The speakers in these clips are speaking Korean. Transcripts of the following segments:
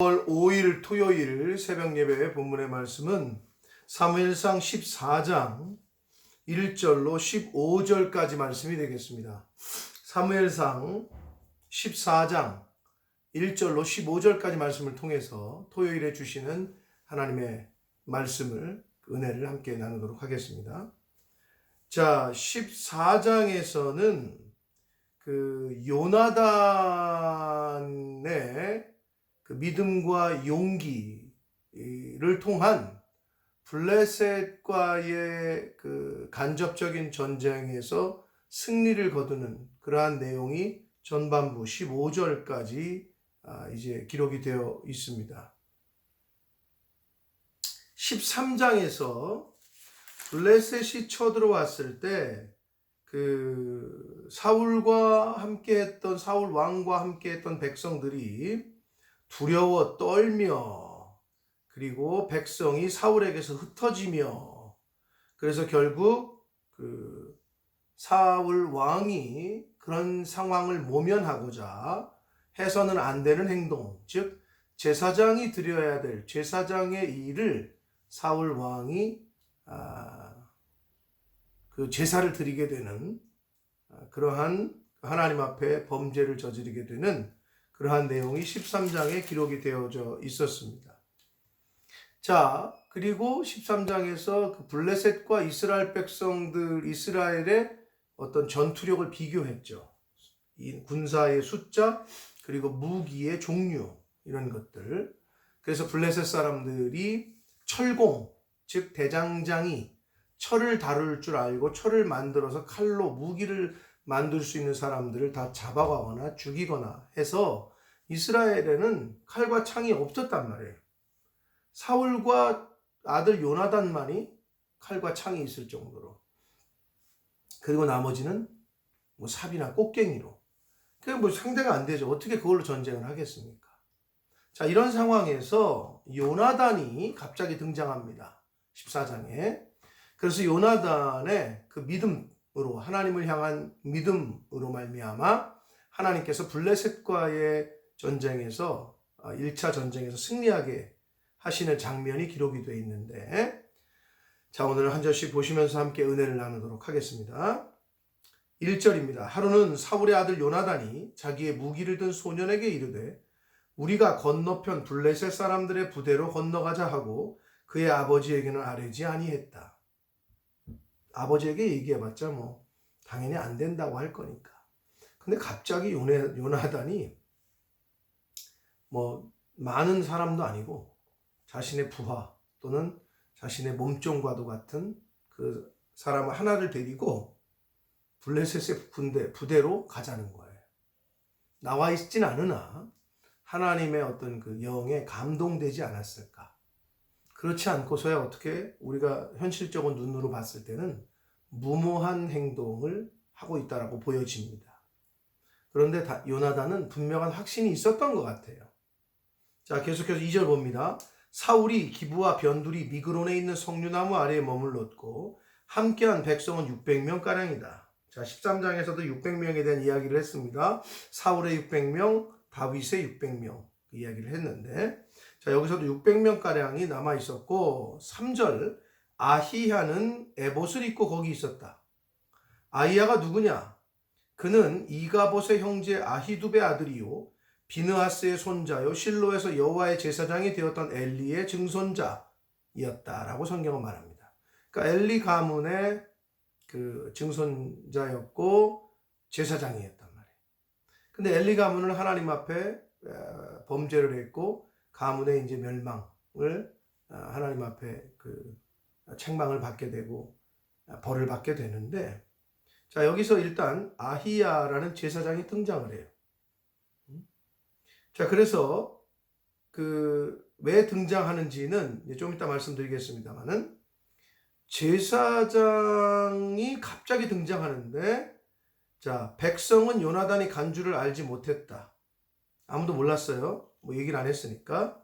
10월 5일 토요일 새벽 예배 본문의 말씀은 사무엘상 14장 1절로 15절까지 말씀이 되겠습니다. 사무엘상 14장 1절로 15절까지 말씀을 통해서 토요일에 주시는 하나님의 말씀을 은혜를 함께 나누도록 하겠습니다. 자, 14장에서는 그 요나단의 그 믿음과 용기를 통한 블레셋과의 그 간접적인 전쟁에서 승리를 거두는 그러한 내용이 전반부 15절까지 아, 이제 기록이 되어 있습니다. 13장에서 블레셋이 쳐들어왔을 때 그 사울과 함께 했던 사울 왕과 함께 했던 백성들이 두려워 떨며 그리고 백성이 사울에게서 흩어지며 그래서 결국 그 사울 왕이 그런 상황을 모면하고자 해서는 안 되는 행동, 즉 제사장이 드려야 될 제사장의 일을 사울 왕이 아, 그 제사를 드리게 되는 아, 그러한 하나님 앞에 범죄를 저지르게 되는 그러한 내용이 13장에 기록이 되어져 있었습니다. 자, 그리고 13장에서 그 블레셋과 이스라엘 백성들, 이스라엘의 어떤 전투력을 비교했죠. 이 군사의 숫자, 그리고 무기의 종류, 이런 것들. 그래서 블레셋 사람들이 철공, 즉 대장장이 철을 다룰 줄 알고 철을 만들어서 칼로 무기를 만들 수 있는 사람들을 다 잡아가거나 죽이거나 해서 이스라엘에는 칼과 창이 없었단 말이에요. 사울과 아들 요나단만이 칼과 창이 있을 정도로. 그리고 나머지는 뭐 삽이나 꽃갱이로. 그게 뭐 상대가 안 되죠. 어떻게 그걸로 전쟁을 하겠습니까? 자, 이런 상황에서 요나단이 갑자기 등장합니다. 14장에. 그래서 요나단의 그 믿음 으로 하나님을 향한 믿음으로 말미암아 하나님께서 블레셋과의 전쟁에서 1차 전쟁에서 승리하게 하시는 장면이 기록이 되어 있는데 자 오늘 한 절씩 보시면서 함께 은혜를 나누도록 하겠습니다. 1절입니다. 하루는 사울의 아들 요나단이 자기의 무기를 든 소년에게 이르되 우리가 건너편 블레셋 사람들의 부대로 건너가자 하고 그의 아버지에게는 아뢰지 아니했다. 아버지에게 얘기해봤자 뭐 당연히 안 된다고 할 거니까. 근데 갑자기 요네, 요나단이 뭐 많은 사람도 아니고 자신의 부하 또는 자신의 몸종과도 같은 그 사람 하나를 데리고 블레셋의 군대 부대로 가자는 거예요. 나와 있진 않으나 하나님의 어떤 그 영에 감동되지 않았을까? 그렇지 않고서야 어떻게 우리가 현실적인 눈으로 봤을 때는 무모한 행동을 하고 있다라고 보여집니다. 그런데 요나단은 분명한 확신이 있었던 것 같아요. 자, 계속해서 2절 봅니다. 사울이 기부와 변두리 미그론에 있는 석류나무 아래에 머물렀고 함께한 백성은 600명 가량이다. 자, 13장에서도 600명에 대한 이야기를 했습니다. 사울의 600명, 다윗의 600명 그 이야기를 했는데 자, 여기서도 600명 가량이 남아 있었고 3절 아히야는 에봇을 입고 거기 있었다. 아히야가 누구냐? 그는 이가봇의 형제 아히두베 아들이요 비느하스의 손자요 실로에서 여호와의 제사장이 되었던 엘리의 증손자였다라고 성경은 말합니다. 그러니까 엘리 가문의 그 증손자였고 제사장이었단 말이에요. 근데 엘리 가문은 하나님 앞에 범죄를 했고 가문의 이제 멸망을 어, 하나님 앞에 그 책망을 받게 되고 벌을 받게 되는데 자 여기서 일단 아히야라는 제사장이 등장을 해요. 자 그래서 그 왜 등장하는지는 좀 이따 말씀드리겠습니다만은 제사장이 갑자기 등장하는데 자 백성은 요나단이 간주를 알지 못했다. 아무도 몰랐어요. 뭐 얘기를 안 했으니까.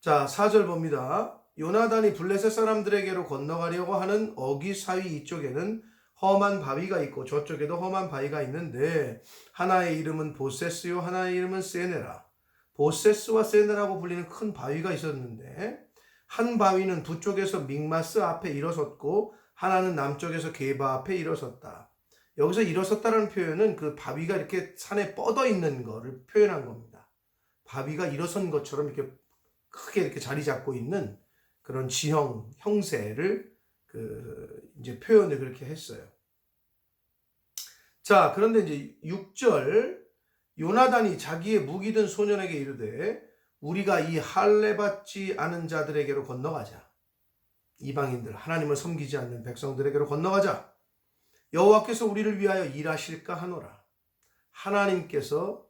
자 4절 봅니다. 요나단이 블레셋 사람들에게로 건너가려고 하는 어기 사위 이쪽에는 험한 바위가 있고 저쪽에도 험한 바위가 있는데 하나의 이름은 보세스요 하나의 이름은 세네라 보세스와 세네라고 불리는 큰 바위가 있었는데 한 바위는 북쪽에서 믹마스 앞에 일어섰고 하나는 남쪽에서 게바 앞에 일어섰다. 여기서 일어섰다는 표현은 그 바위가 이렇게 산에 뻗어 있는 거를 표현한 겁니다. 바위가 일어선 것처럼 이렇게 크게 이렇게 자리 잡고 있는 그런 지형 형세를 그 이제 표현을 그렇게 했어요. 자, 그런데 이제 6절 요나단이 자기의 무기 든 소년에게 이르되 우리가 이 할례 받지 않은 자들에게로 건너가자. 이방인들 하나님을 섬기지 않는 백성들에게로 건너가자. 여호와께서 우리를 위하여 일하실까 하노라. 하나님께서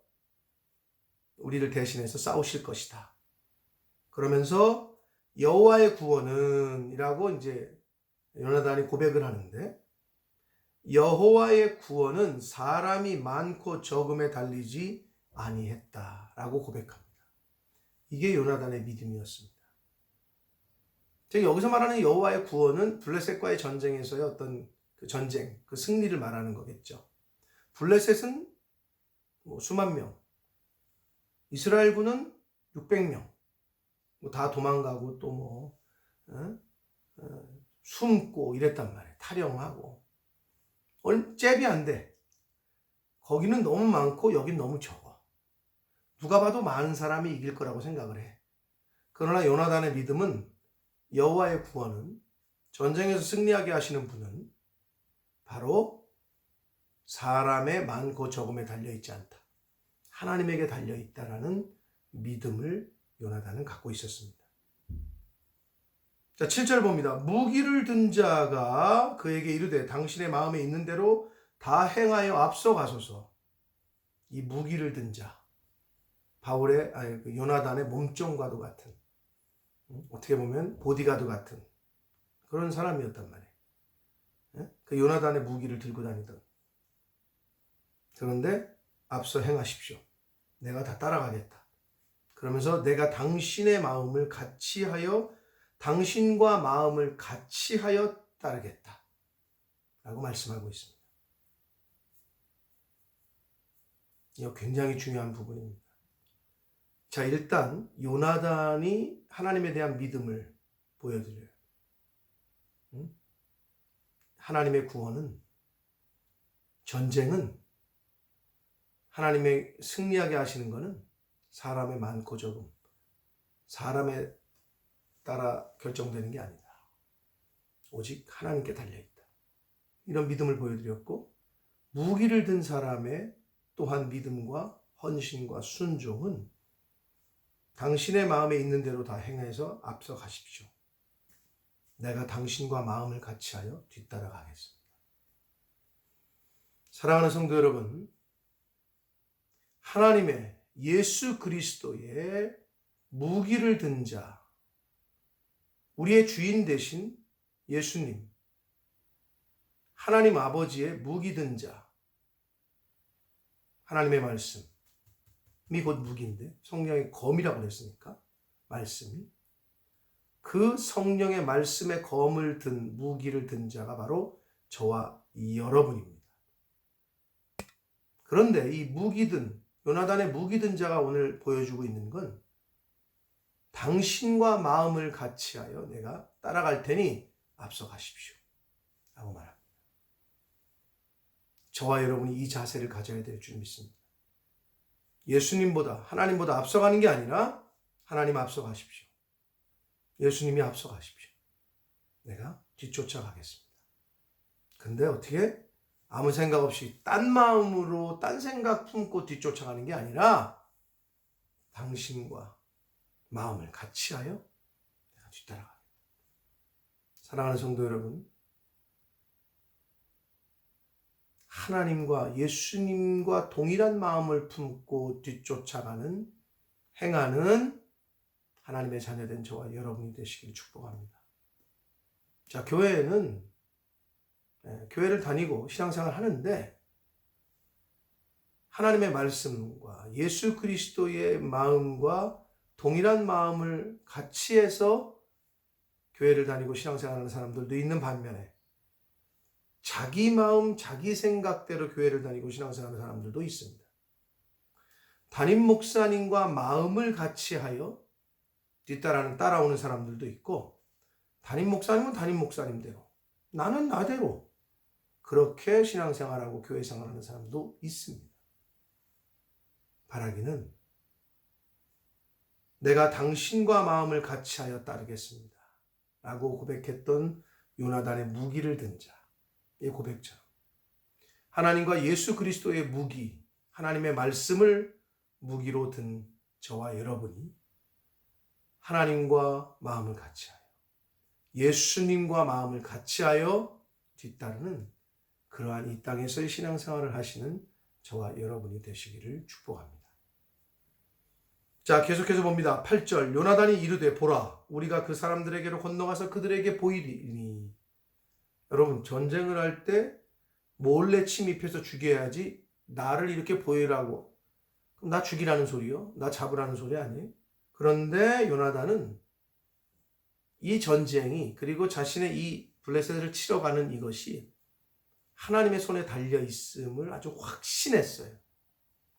우리를 대신해서 싸우실 것이다. 그러면서 여호와의 구원은이라고 이제 요나단이 고백을 하는데 여호와의 구원은 사람이 많고 적음에 달리지 아니했다라고 고백합니다. 이게 요나단의 믿음이었습니다. 즉 여기서 말하는 여호와의 구원은 블레셋과의 전쟁에서의 어떤 그 전쟁, 그 승리를 말하는 거겠죠. 블레셋은 뭐 수만 명, 이스라엘군은 600명, 뭐 다 도망가고 또 뭐 어? 어, 숨고 이랬단 말이에요. 탈영하고 얼 잽이 안 돼. 거기는 너무 많고 여긴 너무 적어. 누가 봐도 많은 사람이 이길 거라고 생각을 해. 그러나 요나단의 믿음은 여호와의 구원은 전쟁에서 승리하게 하시는 분은 바로 사람의 많고 적음에 달려 있지 않다. 하나님에게 달려 있다라는 믿음을 요나단은 갖고 있었습니다. 자, 7절 봅니다. 무기를 든 자가 그에게 이르되 당신의 마음에 있는 대로 다 행하여 앞서 가소서. 이 무기를 든 자. 바울의 아니 그 요나단의 몸종과도 같은 어떻게 보면 보디가드 같은 그런 사람이었단 말이에요. 그 요나단의 무기를 들고 다니던. 그런데 앞서 행하십시오. 내가 다 따라가겠다. 그러면서 내가 당신의 마음을 같이 하여 당신과 마음을 같이 하여 따르겠다. 라고 말씀하고 있습니다. 이거 굉장히 중요한 부분입니다. 자, 일단 요나단이 하나님에 대한 믿음을 보여드려요. 하나님의 구원은 전쟁은 하나님의 승리하게 하시는 것은 사람의 많고 적음, 사람의 따라 결정되는 게 아니다. 오직 하나님께 달려있다. 이런 믿음을 보여드렸고, 무기를 든 사람의 또한 믿음과 헌신과 순종은 당신의 마음에 있는 대로 다 행해서 앞서 가십시오. 내가 당신과 마음을 같이 하여 뒤따라 가겠습니다. 사랑하는 성도 여러분, 하나님의 예수 그리스도의 무기를 든 자, 우리의 주인 대신 예수님, 하나님 아버지의 무기 든 자, 하나님의 말씀 이 곧 무기인데 성령의 검이라고 그랬으니까 말씀이 그 성령의 말씀의 검을 든 무기를 든 자가 바로 저와 여러분입니다. 그런데 이 무기든 요나단의 무기든 자가 오늘 보여주고 있는 건 당신과 마음을 같이 하여 내가 따라갈 테니 앞서 가십시오. 라고 말합니다. 저와 여러분이 이 자세를 가져야 될 줄 믿습니다. 예수님보다, 하나님보다 앞서가는 게 아니라 하나님 앞서 가십시오. 예수님이 앞서 가십시오. 내가 뒤쫓아 가겠습니다. 근데 어떻게? 아무 생각 없이 딴 마음으로 딴 생각 품고 뒤쫓아가는 게 아니라 당신과 마음을 같이 하여 내가 뒤따라가겠다. 사랑하는 성도 여러분, 하나님과 예수님과 동일한 마음을 품고 뒤쫓아가는 행하는 하나님의 자녀된 저와 여러분이 되시길 축복합니다. 자, 교회에는 예, 교회를 다니고 신앙생활 하는데 하나님의 말씀과 예수 그리스도의 마음과 동일한 마음을 같이 해서 교회를 다니고 신앙생활하는 사람들도 있는 반면에 자기 마음, 자기 생각대로 교회를 다니고 신앙생활하는 사람들도 있습니다. 담임 목사님과 마음을 같이 하여 뒤따라는 따라오는 사람들도 있고 담임 목사님은 담임 목사님대로 나는 나대로 그렇게 신앙생활하고 교회 생활하는 사람도 있습니다. 바라기는 내가 당신과 마음을 같이 하여 따르겠습니다. 라고 고백했던 요나단의 무기를 든 자. 이 고백처럼. 하나님과 예수 그리스도의 무기, 하나님의 말씀을 무기로 든 저와 여러분이 하나님과 마음을 같이 하여 예수님과 마음을 같이 하여 뒤따르는 그러한 이 땅에서의 신앙생활을 하시는 저와 여러분이 되시기를 축복합니다. 자, 계속해서 봅니다. 8절. 요나단이 이르되 보라 우리가 그 사람들에게로 건너가서 그들에게 보이리니 여러분 전쟁을 할 때 몰래 침입해서 죽여야지 나를 이렇게 보이라고 그럼 나 죽이라는 소리요? 나 잡으라는 소리 아니에요? 그런데 요나단은 이 전쟁이 그리고 자신의 이 블레셋을 치러 가는 이것이 하나님의 손에 달려 있음을 아주 확신했어요.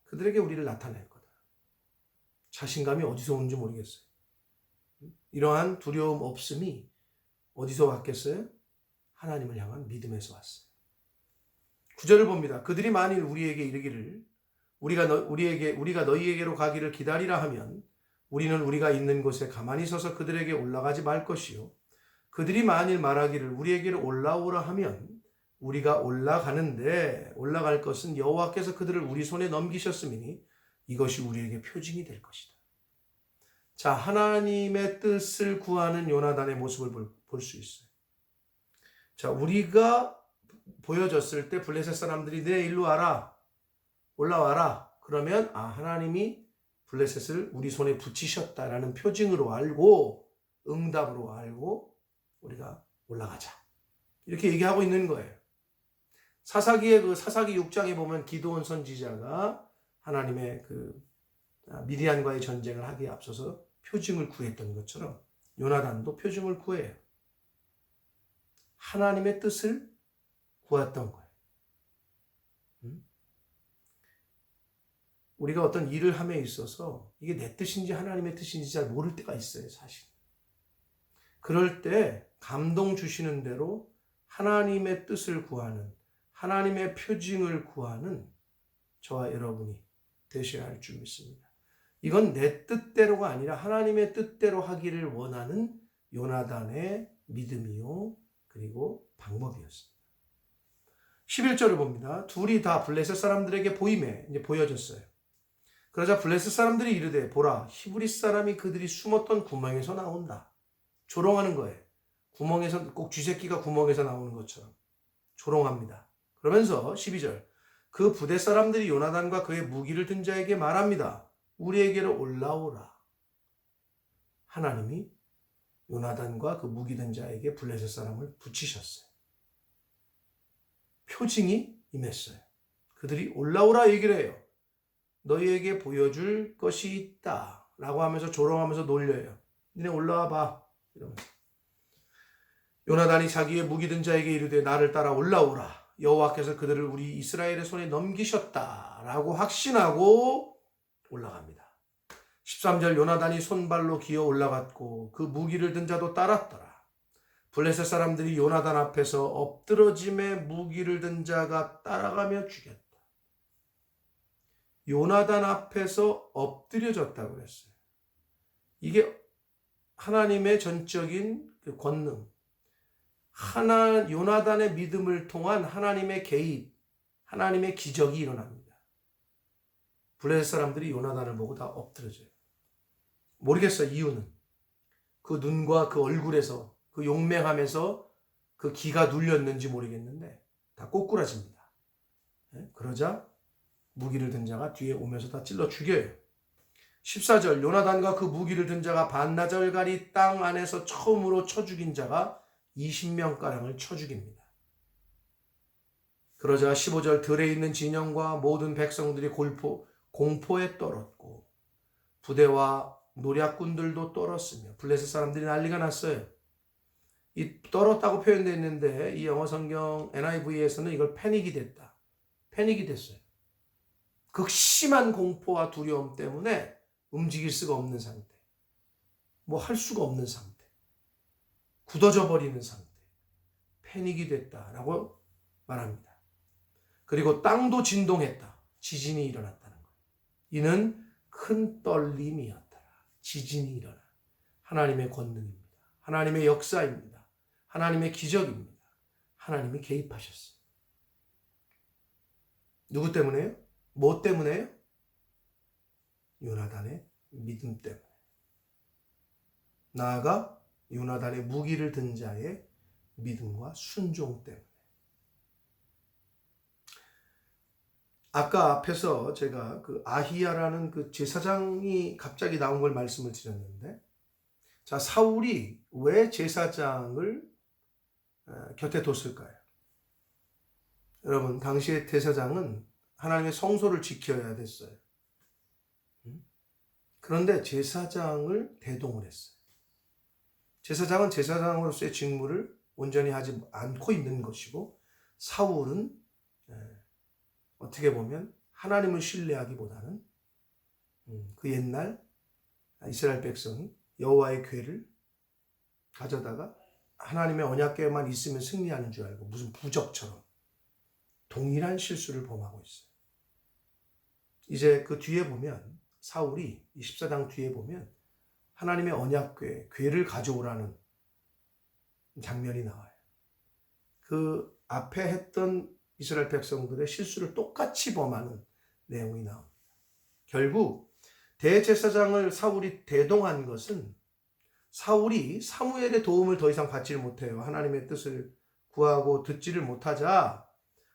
그들에게 우리를 나타낼 거다. 자신감이 어디서 오는지 모르겠어요. 이러한 두려움 없음이 어디서 왔겠어요? 하나님을 향한 믿음에서 왔어요. 구절을 봅니다. 그들이 만일 우리에게 이르기를 우리가 너, 우리에게 우리가 너희에게로 가기를 기다리라 하면 우리는 우리가 있는 곳에 가만히 서서 그들에게 올라가지 말 것이요 그들이 만일 말하기를 우리에게로 올라오라 하면 우리가 올라가는데 올라갈 것은 여호와께서 그들을 우리 손에 넘기셨음이니 이것이 우리에게 표징이 될 것이다. 자, 하나님의 뜻을 구하는 요나단의 모습을 볼 수 있어요. 자, 우리가 보여졌을 때 블레셋 사람들이 내 일로 와라. 올라와라. 그러면 아, 하나님이 블레셋을 우리 손에 붙이셨다라는 표징으로 알고 응답으로 알고 우리가 올라가자. 이렇게 얘기하고 있는 거예요. 사사기의 그 사사기 6장에 보면 기도원 선지자가 하나님의 그 미디안과의 전쟁을 하기에 앞서서 표징을 구했던 것처럼 요나단도 표징을 구해요. 하나님의 뜻을 구했던 거예요. 음? 우리가 어떤 일을 함에 있어서 이게 내 뜻인지 하나님의 뜻인지 잘 모를 때가 있어요, 사실. 그럴 때 감동 주시는 대로 하나님의 뜻을 구하는 하나님의 표징을 구하는 저와 여러분이 되셔야 할 줄 믿습니다. 이건 내 뜻대로가 아니라 하나님의 뜻대로 하기를 원하는 요나단의 믿음이요. 그리고 방법이었습니다. 11절을 봅니다. 둘이 다 블레셋 사람들에게 보임에 이제 보여졌어요. 그러자 블레셋 사람들이 이르되 보라 히브리 사람이 그들이 숨었던 구멍에서 나온다. 조롱하는 거예요. 구멍에서 꼭 쥐새끼가 구멍에서 나오는 것처럼 조롱합니다. 그러면서 12절 그 부대 사람들이 요나단과 그의 무기를 든 자에게 말합니다. 우리에게로 올라오라. 하나님이 요나단과 그 무기 든 자에게 블레셋 사람을 붙이셨어요. 표징이 임했어요. 그들이 올라오라 얘기를 해요. 너희에게 보여줄 것이 있다. 라고 하면서 조롱하면서 놀려요. 니네 올라와 봐. 이러면서. 요나단이 자기의 무기 든 자에게 이르되 나를 따라 올라오라. 여호와께서 그들을 우리 이스라엘의 손에 넘기셨다라고 확신하고 올라갑니다. 13절 요나단이 손발로 기어 올라갔고 그 무기를 든 자도 따랐더라. 블레셋 사람들이 요나단 앞에서 엎드러짐에 무기를 든 자가 따라가며 죽였다. 요나단 앞에서 엎드려졌다고 그랬어요. 이게 하나님의 전적인 그 권능, 하나 요나단의 믿음을 통한 하나님의 개입, 하나님의 기적이 일어납니다. 블레셋 사람들이 요나단을 보고 다 엎드려져요. 모르겠어요 이유는 그 눈과 그 얼굴에서 그 용맹함에서 그 기가 눌렸는지 모르겠는데 다 꼬꾸라집니다. 네? 그러자 무기를 든 자가 뒤에 오면서 다 찔러 죽여요. 14절 요나단과 그 무기를 든 자가 반나절가리 땅 안에서 처음으로 쳐 죽인 자가 20명가량을 쳐 죽입니다. 그러자 15절 들에 있는 진영과 모든 백성들이 골포, 공포에 떨었고 부대와 노략군들도 떨었으며 블레셋 사람들이 난리가 났어요. 이 떨었다고 표현되어 있는데 이 영어 성경 NIV에서는 이걸 패닉이 됐다. 패닉이 됐어요. 극심한 공포와 두려움 때문에 움직일 수가 없는 상태. 뭐 할 수가 없는 상태. 굳어져 버리는 상태. 패닉이 됐다라고 말합니다. 그리고 땅도 진동했다. 지진이 일어났다는 것. 이는 큰 떨림이었더라. 지진이 일어나. 하나님의 권능입니다. 하나님의 역사입니다. 하나님의 기적입니다. 하나님이 개입하셨어요. 누구 때문에요? 뭐 때문에요? 요나단의 믿음 때문에. 나아가 요나단의 무기를 든 자의 믿음과 순종 때문에. 아까 앞에서 제가 그 아히야라는 그 제사장이 갑자기 나온 걸 말씀을 드렸는데, 자, 사울이 왜 제사장을 어, 곁에 뒀을까요? 여러분, 당시의 제사장은 하나님의 성소를 지켜야 됐어요. 음? 그런데 제사장을 대동을 했어요. 제사장은 제사장으로서의 직무를 온전히 하지 않고 있는 것이고, 사울은 어떻게 보면 하나님을 신뢰하기보다는 음, 그 옛날 이스라엘 백성이 여호와의 궤를 가져다가 하나님의 언약궤만 있으면 승리하는 줄 알고 무슨 부적처럼 동일한 실수를 범하고 있어요. 이제 그 뒤에 보면 사울이 24장 뒤에 보면 하나님의 언약궤, 궤를 가져오라는 장면이 나와요. 그 앞에 했던 이스라엘 백성들의 실수를 똑같이 범하는 내용이 나옵니다. 결국 대제사장을 사울이 대동한 것은 사울이 사무엘의 도움을 더 이상 받지를 못해요. 하나님의 뜻을 구하고 듣지를 못하자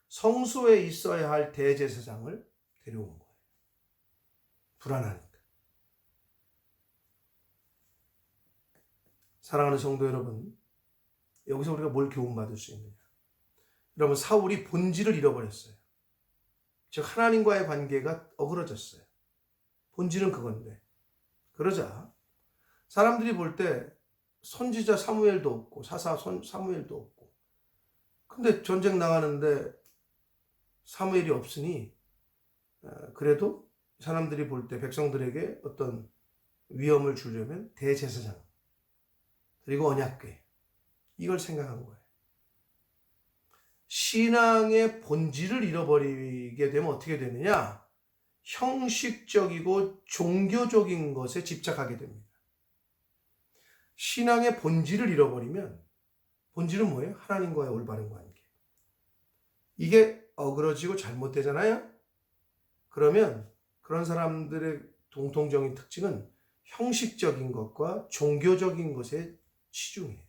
성소에 있어야 할 대제사장을 데려온 거예요. 불안하니까. 사랑하는 성도 여러분, 여기서 우리가 뭘 교훈받을 수 있느냐? 여러분 사울이 본질을 잃어버렸어요. 즉 하나님과의 관계가 어그러졌어요. 본질은 그건데 그러자 사람들이 볼 때 선지자 사무엘도 없고 사사 선, 사무엘도 없고 근데 전쟁 나가는데 사무엘이 없으니 어, 그래도 사람들이 볼 때 백성들에게 어떤 위험을 주려면 대제사장 그리고 언약궤 이걸 생각한 거예요. 신앙의 본질을 잃어버리게 되면 어떻게 되느냐? 형식적이고 종교적인 것에 집착하게 됩니다. 신앙의 본질을 잃어버리면 본질은 뭐예요? 하나님과의 올바른 관계. 이게 어그러지고 잘못되잖아요? 그러면 그런 사람들의 공통적인 특징은 형식적인 것과 종교적인 것에 치중해요.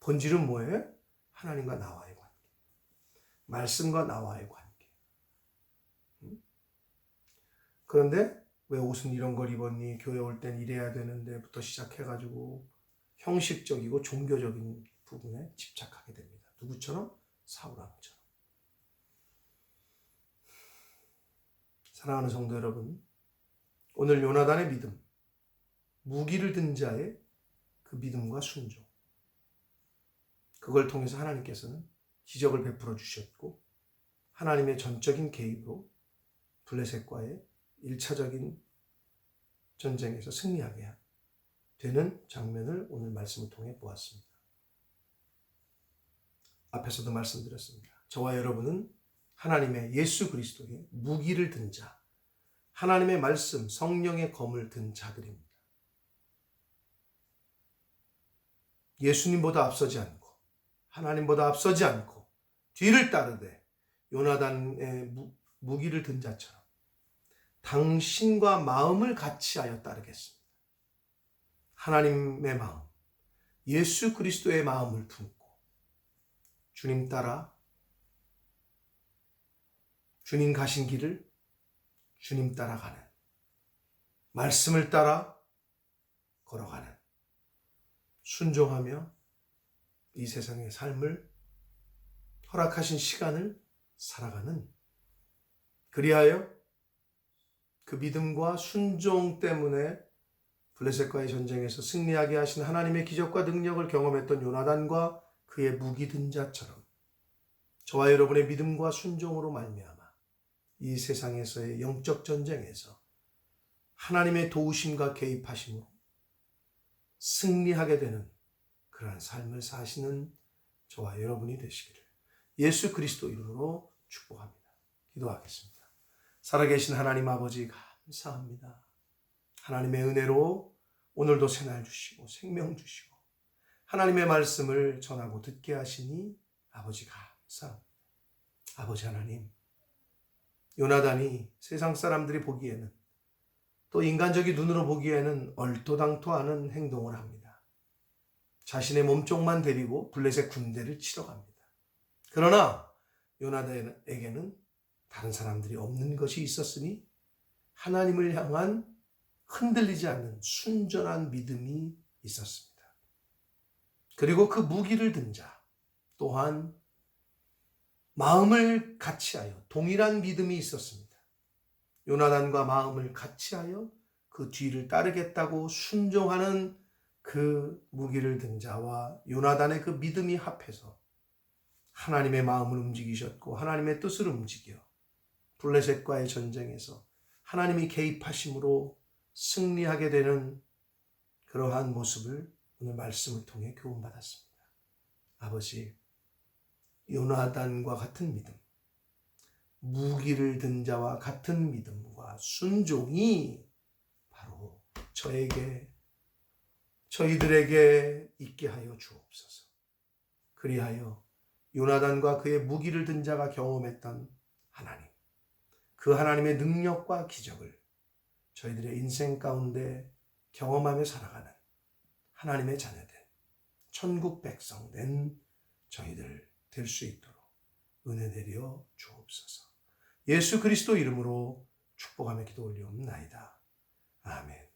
본질은 뭐예요? 하나님과 나와의 관계. 말씀과 나와의 관계. 그런데 왜 옷은 이런 걸 입었니? 교회 올 땐 이래야 되는데부터 시작해가지고 형식적이고 종교적인 부분에 집착하게 됩니다. 누구처럼? 사울왕처럼. 사랑하는 성도 여러분, 오늘 요나단의 믿음, 무기를 든 자의 그 믿음과 순종. 그걸 통해서 하나님께서는 기적을 베풀어 주셨고 하나님의 전적인 개입으로 블레셋과의 1차적인 전쟁에서 승리하게 되는 장면을 오늘 말씀을 통해 보았습니다. 앞에서도 말씀드렸습니다. 저와 여러분은 하나님의 예수 그리스도의 무기를 든 자, 하나님의 말씀, 성령의 검을 든 자들입니다. 예수님보다 앞서지 않고 하나님보다 앞서지 않고 뒤를 따르되 요나단의 무기를 든 자처럼 당신과 마음을 같이 하여 따르겠습니다. 하나님의 마음, 예수 그리스도의 마음을 품고 주님 따라 주님 가신 길을 주님 따라가는 말씀을 따라 걸어가는 순종하며 이 세상의 삶을 허락하신 시간을 살아가는 그리하여 그 믿음과 순종 때문에 블레셋과의 전쟁에서 승리하게 하신 하나님의 기적과 능력을 경험했던 요나단과 그의 무기 든 자처럼 저와 여러분의 믿음과 순종으로 말미암아 이 세상에서의 영적 전쟁에서 하나님의 도우심과 개입하심으로 승리하게 되는 그러한 삶을 사시는 저와 여러분이 되시기를 예수 그리스도 이름으로 축복합니다. 기도하겠습니다. 살아계신 하나님 아버지 감사합니다. 하나님의 은혜로 오늘도 새날 주시고 생명 주시고 하나님의 말씀을 전하고 듣게 하시니 아버지 감사합니다. 아버지 하나님, 요나단이 세상 사람들이 보기에는 또 인간적인 눈으로 보기에는 얼토당토하는 행동을 합니다. 자신의 몸쪽만 데리고 블레셋 군대를 치러 갑니다. 그러나 요나단에게는 다른 사람들이 없는 것이 있었으니 하나님을 향한 흔들리지 않는 순전한 믿음이 있었습니다. 그리고 그 무기를 든 자 또한 마음을 같이하여 동일한 믿음이 있었습니다. 요나단과 마음을 같이하여 그 뒤를 따르겠다고 순종하는 그 무기를 든 자와 요나단의 그 믿음이 합해서 하나님의 마음을 움직이셨고 하나님의 뜻을 움직여 블레셋과의 전쟁에서 하나님이 개입하심으로 승리하게 되는 그러한 모습을 오늘 말씀을 통해 교훈받았습니다. 아버지, 요나단과 같은 믿음, 무기를 든 자와 같은 믿음과 순종이 바로 저에게, 저희들에게 있게 하여 주옵소서. 그리하여 요나단과 그의 무기를 든 자가 경험했던 하나님, 그 하나님의 능력과 기적을 저희들의 인생 가운데 경험하며 살아가는 하나님의 자녀된 천국 백성 된 저희들 될 수 있도록 은혜 내려 주옵소서. 예수 그리스도 이름으로 축복하며 기도 올리옵나이다. 아멘.